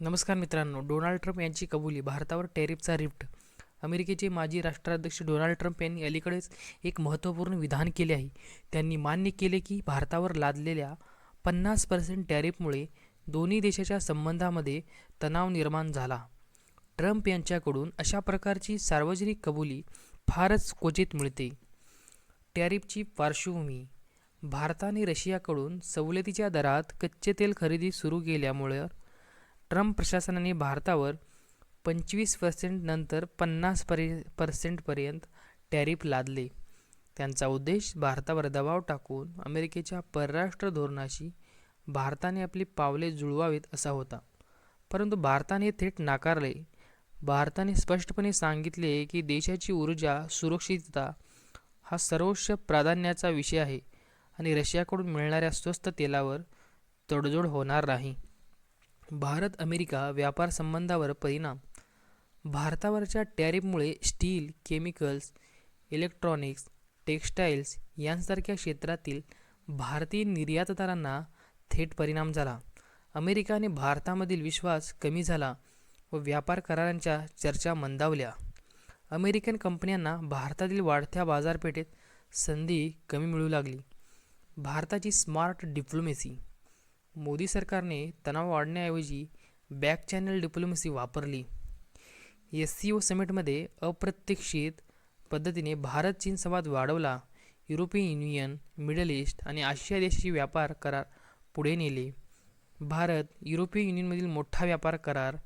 नमस्कार मित्रांनो Donald Trump यांची कबुली भारतावर टॅरिफचा रिफ्ट. अमेरिकेचे माजी राष्ट्राध्यक्ष डोनाल्ड ट्रम्प यांनी अलीकडेच एक महत्त्वपूर्ण विधान केले आहे. त्यांनी मान्य केले की भारतावर लादलेल्या पन्नास पर्सेंट टॅरिफमुळे दोन्ही देशाच्या संबंधामध्ये तणाव निर्माण झाला. ट्रम्प यांच्याकडून अशा प्रकारची सार्वजनिक कबुली फारच क्वचित मिळते. टॅरिफची पार्श्वभूमी भारताने रशियाकडून सवलतीच्या दरात कच्चे तेल खरेदी सुरू केल्यामुळे ट्रम्प प्रशासनाने भारतावर पंचवीस पर्सेंट नंतर पन्नास परि पर्सेंटपर्यंत टॅरिफ लादले. त्यांचा उद्देश भारतावर दबाव टाकून अमेरिकेच्या परराष्ट्र धोरणाशी भारताने आपली पावले जुळवावीत असा होता. परंतु भारताने थेट नाकारले. भारताने स्पष्टपणे सांगितले की देशाची ऊर्जा सुरक्षितता हा सर्वोच्च प्राधान्याचा विषय आहे आणि रशियाकडून मिळणाऱ्या स्वस्त तेलावर तडजोड होणार नाही. भारत अमेरिका व्यापार संबंधावर परिणाम. भारतावरच्या टॅरिफमुळे स्टील केमिकल्स इलेक्ट्रॉनिक्स टेक्स्टाईल्स यांसारख्या क्षेत्रातील भारतीय निर्यातदारांना थेट परिणाम झाला. अमेरिकाने भारतामधील विश्वास कमी झाला व व्यापार करारांच्या चर्चा मंदावल्या. अमेरिकन कंपन्यांना भारतातील वाढत्या बाजारपेठेत संधी कमी मिळू लागली. भारताची स्मार्ट डिप्लोमेसी मोदी सरकारने तणाव वाढण्याऐवजी बॅक चॅनल डिप्लोमसी वापरली. एस सी ओ समिटमध्ये अप्रत्यक्षित पद्धतीने भारत चीन संवाद वाढवला. युरोपियन युनियन मिडल ईस्ट आणि आशिया देशाशी व्यापार करार पुढे नेले. भारत युरोपियन युनियनमधील मोठा व्यापार करार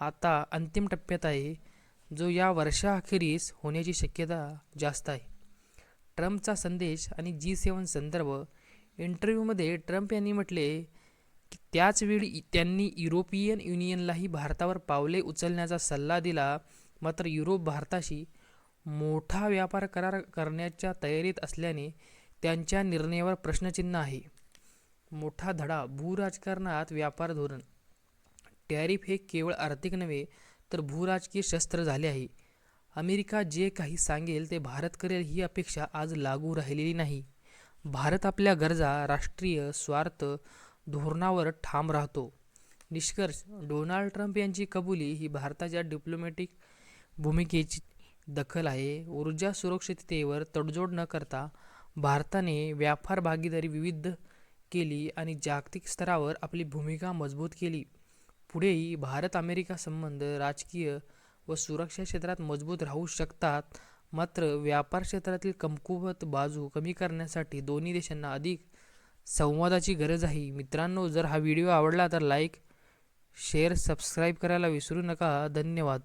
आता अंतिम टप्प्यात आहे जो या वर्षाअखेरीस होण्याची शक्यता जास्त आहे. ट्रम्पचा संदेश आणि जी सेवन संदर्भ इंटरव्ह्यूमध्ये ट्रम्प यांनी म्हटले त्याचवेळी त्यांनी युरोपियन युनियनलाही भारतावर पावले उचलण्याचा सल्ला दिला. मात्र युरोप भारताशी मोठा व्यापार करार करण्याच्या तयारीत असल्याने त्यांच्या निर्णयावर प्रश्नचिन्ह आहे. मोठा धडा भूराजकारणात व्यापार धोरण. टॅरिफ हे केवळ आर्थिक नव्हे तर भूराजकीय शस्त्र झाले आहे. अमेरिका जे काही सांगेल ते भारत करेल ही अपेक्षा आज लागू राहिलेली नाही. भारत आपल्या गरजा राष्ट्रीय स्वार्थ धोरणावर ठाम राहतो. निष्कर्ष डोनाल्ड ट्रम्प यांची कबुली ही भारताच्या डिप्लोमॅटिक भूमिकेची दखल आहे. ऊर्जा सुरक्षिततेवर तडजोड न करता भारताने व्यापार भागीदारी विविध केली आणि जागतिक स्तरावर आपली भूमिका मजबूत केली. पुढेही भारत अमेरिका संबंध राजकीय व सुरक्षा क्षेत्रात मजबूत राहू शकतात. मात्र व्यापार क्षेत्रातील कमकुवत बाजू कमी करण्यासाठी दोन्ही देशांना अधिक संवादाची गरज आहे. मित्रांनो जर हा व्हिडिओ आवडला तर लाईक शेअर सबस्क्राईब करायला विसरू नका. धन्यवाद.